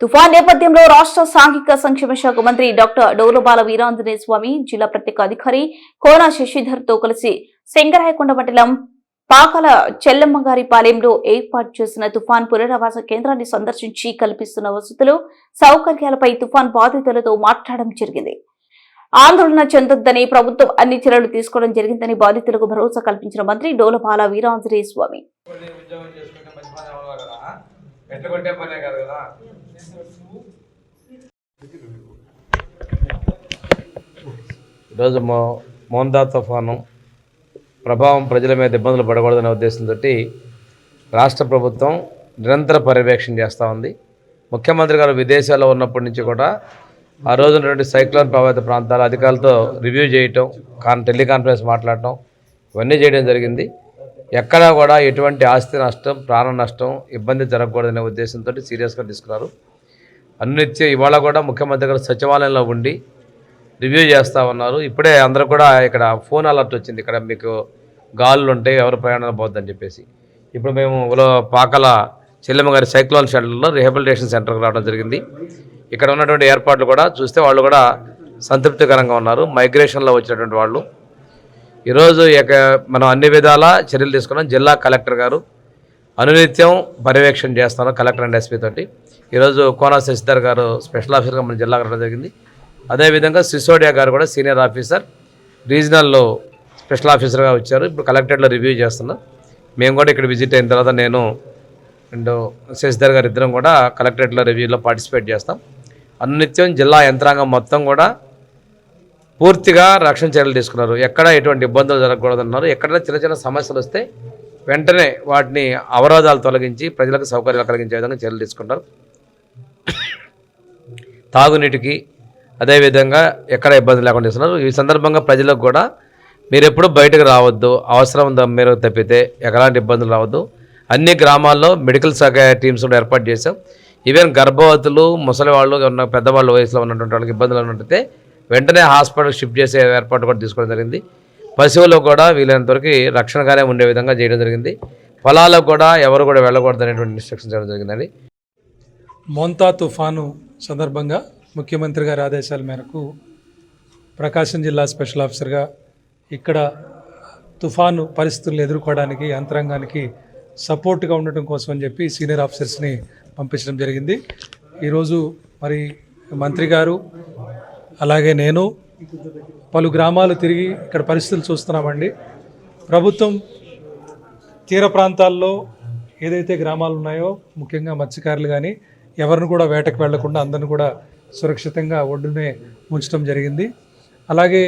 తుఫాన్ నేపథ్యంలో రాష్ట్ర సాంఘిక సంక్షేమ శాఖ మంత్రి డాక్టర్ డౌరబాల వీరాంజనేయ స్వామి జిల్లా ప్రత్యేక అధికారి కోన శశిధర్తో కలిసి శంకరాయకొండ మండలం పాకల చెల్లమ్మగారి పాలెంలో ఏర్పాటు చేసిన తుఫాన్ పునరావాస కేంద్రాన్ని సందర్శించి కల్పిస్తున్న వసతులు సౌకర్యాలపై తుఫాన్ బాధితులతో మాట్లాడడం జరిగింది. ఆందోళన చెందొద్దని ప్రభుత్వం అన్ని చర్యలు తీసుకోవడం జరిగిందని బాధితులకు భరోసా కల్పించిన మంత్రి డోలపాల వీరాంజనేయ స్వామి. ఈరోజు మో మోందా తుఫాను ప్రభావం ప్రజల మీద ఇబ్బందులు పడకూడదనే ఉద్దేశంతో రాష్ట్ర ప్రభుత్వం నిరంతర పర్యవేక్షణ చేస్తూ ఉంది. ముఖ్యమంత్రి గారు విదేశాల్లో ఉన్నప్పటి నుంచి కూడా ఆ రోజునటువంటి సైక్లోన్ ప్రభావిత ప్రాంతాల అధికారులతో రివ్యూ చేయటం కాన్ టెలికాన్ఫరెన్స్ మాట్లాడటం ఇవన్నీ చేయడం జరిగింది. ఎక్కడా కూడా ఎటువంటి ఆస్తి నష్టం ప్రాణ నష్టం ఇబ్బంది జరగకూడదనే ఉద్దేశంతో సీరియస్గా తీసుకున్నారు. అన్నిత్యం ఇవాళ కూడా ముఖ్యమంత్రి గారు సచివాలయంలో ఉండి రివ్యూ చేస్తూ ఉన్నారు. ఇప్పుడే అందరూ కూడా ఇక్కడ ఫోన్ అలర్ట్ వచ్చింది. ఇక్కడ మీకు గాలులు ఉంటాయి ఎవరు ప్రయాణం పోద్దని చెప్పేసి. ఇప్పుడు మేము ఉలో పాకల చెల్లెమ్మ గారి సైక్లోన్ షెల్టర్లో రిహాబిలిటేషన్ సెంటర్కి రావడం జరిగింది. ఇక్కడ ఉన్నటువంటి ఏర్పాట్లు కూడా చూస్తే వాళ్ళు కూడా సంతృప్తికరంగా ఉన్నారు. మైగ్రేషన్లో వచ్చినటువంటి వాళ్ళు. ఈరోజు మనం అన్ని విధాల చర్యలు తీసుకున్నాం. జిల్లా కలెక్టర్ గారు అనునిత్యం పర్యవేక్షణ చేస్తాను కలెక్టర్ అండ్ ఎస్పీ తోటి. ఈరోజు కోనా శశిధర్ గారు స్పెషల్ ఆఫీసర్గా మన జిల్లాకు రావడం జరిగింది. అదేవిధంగా సిసోడియా గారు కూడా సీనియర్ ఆఫీసర్ రీజనల్లో స్పెషల్ ఆఫీసర్గా వచ్చారు. ఇప్పుడు కలెక్టరేట్లో రివ్యూ చేస్తున్నాం. మేము కూడా ఇక్కడ విజిట్ అయిన తర్వాత నేను అండ్ శశిధర్ గారు ఇద్దరం కూడా కలెక్టరేట్లో రివ్యూలో పార్టిసిపేట్ చేస్తాం. అనునిత్యం జిల్లా యంత్రాంగం మొత్తం కూడా పూర్తిగా రక్షణ చర్యలు తీసుకున్నారు. ఎక్కడ ఎటువంటి ఇబ్బందులు జరగకూడదన్నారు. ఎక్కడైనా చిన్న చిన్న సమస్యలు వస్తే వెంటనే వాటిని అవరోధాలు తొలగించి ప్రజలకు సౌకర్యాలు కలిగించే విధంగా చర్యలు తీసుకుంటారు. తాగునీటికి అదేవిధంగా ఎక్కడ ఇబ్బంది లేకుండా చేస్తున్నారు. ఈ సందర్భంగా ప్రజలకు కూడా మీరు ఎప్పుడు బయటకు రావద్దు అవసరం మీరు తప్పితే ఎలాంటి ఇబ్బందులు రావద్దు. అన్ని గ్రామాల్లో మెడికల్ శాఖ టీమ్స్ కూడా ఏర్పాటు చేశాం. ఈవెన్ గర్భవతులు ముసలి వాళ్ళు ఉన్న పెద్దవాళ్ళు వయసులో ఉన్నటువంటి వాళ్ళకి ఇబ్బందులు ఉన్నట్టయితే వెంటనే హాస్పిటల్ షిఫ్ట్ చేసే ఏర్పాటు కూడా తీసుకోవడం జరిగింది. పశువులకు కూడా వీలైనంతవరకు రక్షణగానే ఉండే విధంగా చేయడం జరిగింది. పొలాలకు కూడా ఎవరు కూడా వెళ్ళకూడదు అనేటువంటి ఇన్స్ట్రక్షన్ చేయడం జరిగిందండి. మోంతా తుఫాను సందర్భంగా ముఖ్యమంత్రి గారి ఆదేశాల మేరకు ప్రకాశం జిల్లా స్పెషల్ ఆఫీసర్గా ఇక్కడ తుఫాను పరిస్థితులను ఎదుర్కోవడానికి యంత్రాంగానికి సపోర్ట్గా ఉండటం కోసం అని చెప్పి సీనియర్ ఆఫీసర్స్ని పంపించడం జరిగింది. ఈరోజు మరి మంత్రి గారు అలాగే నేను పలు గ్రామాలు తిరిగి ఇక్కడ పరిస్థితులు చూస్తున్నామండి. ప్రభుత్వం తీర ప్రాంతాల్లో ఏదైతే గ్రామాలు ఉన్నాయో ముఖ్యంగా మత్స్యకారులు కానీ ఎవరిని కూడా వేటకు వెళ్ళకుండా అందరిని కూడా సురక్షితంగా ఒడ్డునే ఉంచడం జరిగింది. అలాగే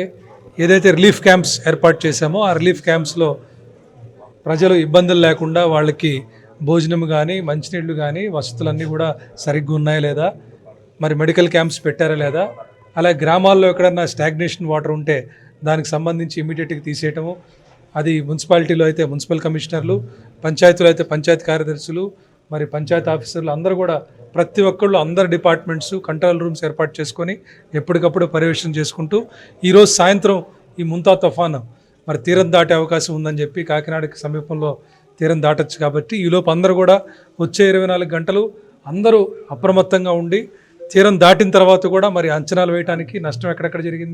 ఏదైతే రిలీఫ్ క్యాంప్స్ ఏర్పాటు చేశామో ఆ రిలీఫ్ క్యాంప్స్లో ప్రజలు ఇబ్బందులు లేకుండా వాళ్ళకి భోజనం కానీ మంచినీళ్ళు కానీ వసతులన్నీ కూడా సరిగ్గా ఉన్నాయా లేదా? మరి మెడికల్ క్యాంప్స్ పెట్టారా లేదా? అలాగే గ్రామాల్లో ఎక్కడన్నా స్టాగ్నేషన్ వాటర్ ఉంటే దానికి సంబంధించి ఇమీడియట్గా తీసేయటము. అది మున్సిపాలిటీలో అయితే మున్సిపల్ కమిషనర్లు పంచాయతీలో అయితే పంచాయతీ కార్యదర్శులు మరి పంచాయతీ ఆఫీసర్లు అందరూ కూడా ప్రతి ఒక్కళ్ళు అందరు డిపార్ట్మెంట్స్ కంట్రోల్ రూమ్స్ ఏర్పాటు చేసుకొని ఎప్పటికప్పుడు పర్యవేక్షణ చేసుకుంటూ ఈరోజు సాయంత్రం ఈ ముంతా తుఫాను మరి తీరం దాటే అవకాశం ఉందని చెప్పి కాకినాడకి సమీపంలో తీరం దాటొచ్చు కాబట్టి ఈలోపు అందరూ కూడా వచ్చే ఇరవై నాలుగు గంటలు అందరూ అప్రమత్తంగా ఉండి తీరం దాటిన తర్వాత కూడా మరి అంచనాలు వేయడానికి నష్టం ఎక్కడెక్కడ జరిగింది?